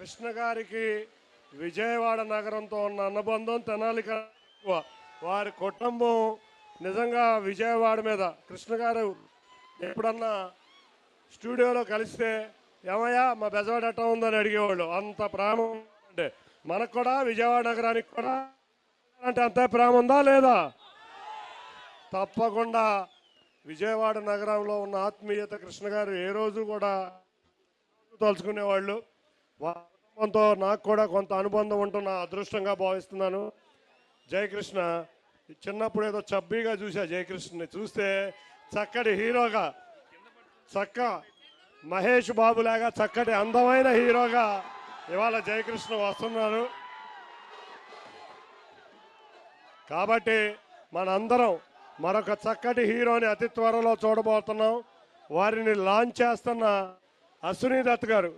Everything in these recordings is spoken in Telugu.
కృష్ణ గారికి విజయవాడ నగరంతో ఉన్న అనుబంధం తెనాలి వారి కుటుంబం నిజంగా విజయవాడ మీద. కృష్ణ గారు ఎప్పుడన్నా స్టూడియోలో కలిస్తే ఏమయ్యా మా బెజవాడ ఎట్ట ఉందని అడిగేవాళ్ళు. అంత ప్రేమ అంటే మనకు కూడా విజయవాడ నగరానికి కూడా అంటే అంత ప్రేమ ఉందా లేదా? తప్పకుండా విజయవాడ నగరంలో ఉన్న ఆత్మీయత కృష్ణ గారు ఏ రోజు కూడా తలుచుకునేవాళ్ళు. కొంత నాకు కూడా కొంత అనుబంధం ఉంటున్న అదృష్టంగా భావిస్తున్నాను. జయకృష్ణ చిన్నప్పుడు ఏదో చబ్బీగా చూసా జయకృష్ణని. చూస్తే చక్కటి హీరోగా చక్క మహేష్ బాబు లాగా చక్కటి అందమైన హీరోగా ఇవాళ జయకృష్ణ వస్తున్నారు. కాబట్టి మనందరం మరొక చక్కటి హీరోని అతి త్వరలో చూడబోతున్నాం. వారిని లాంచ్ చేస్తున్న అశ్విని దత్ గారు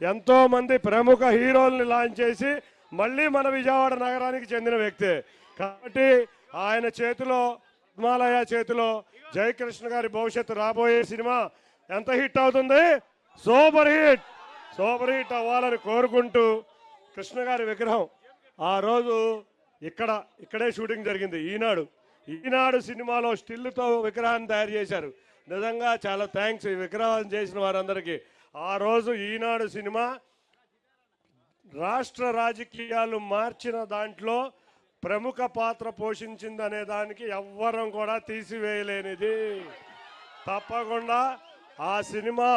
ఎంతోమంది ఎంతో మంది ప్రముఖ హీరోల్ని లాంచ్ చేసి మళ్ళీ మన విజయవాడ నగరానికి చెందిన వ్యక్తే. కాబట్టి ఆయన చేతిలో హిమాలయ చేతిలో జయకృష్ణ గారి భవిష్యత్తు రాబోయే సినిమా ఎంత హిట్ అవుతుంది? Super hit! సూపర్ హిట్ అవ్వాలని కోరుకుంటూ కృష్ణ గారి విగ్రహం. ఆ రోజు ఇక్కడ ఇక్కడే షూటింగ్ జరిగింది. ఈనాడు ఈనాడు సినిమాలో స్టిల్తో విగ్రహాన్ని తయారు చేశారు. నిజంగా చాలా థ్యాంక్స్ ఈ విగ్రహం చేసిన వారందరికీ. ఆ రోజు ఈనాడు సినిమా రాష్ట్ర రాజకీయాలు మార్చిన దాంట్లో ప్రముఖ పాత్ర పోషించింది అనే దానికి ఎవ్వరం కూడా తీసివేయలేనిది. తప్పకుండా ఆ సినిమా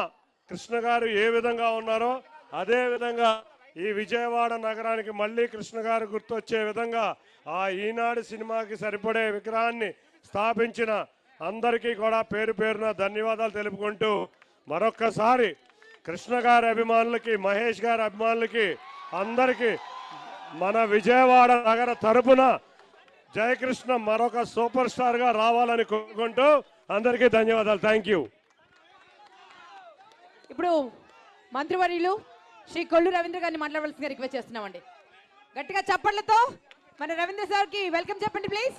కృష్ణ గారు ఏ విధంగా ఉన్నారో అదే విధంగా ఈ విజయవాడ నగరానికి మళ్ళీ కృష్ణ గారు గుర్తొచ్చే విధంగా ఆ ఈనాడు సినిమాకి సరిపడే విగ్రహాన్ని స్థాపించిన అందరికీ కూడా పేరు పేరున ధన్యవాదాలు తెలుపుకుంటూ మరొక్కసారి కృష్ణ గారి అభిమానులకి మహేష్ గారి అభిమానులకి అందరికీ మన విజయవాడ నగర తరపున జయకృష్ణ మరొక సూపర్ స్టార్గా రావాలని కోరుకుంటూ అందరికీ ధన్యవాదాలు. థ్యాంక్ యూ ఇప్పుడు మంత్రివర్యులు శ్రీ కొల్లు రవీంద్ర గారిని మాట్లాడవలసిందిగా రిక్వెస్ట్ చేస్తున్నామండి. గట్టిగా చప్పట్లతో మన రవీంద్ర సార్కి వెల్కమ్ చెప్పండి ప్లీజ్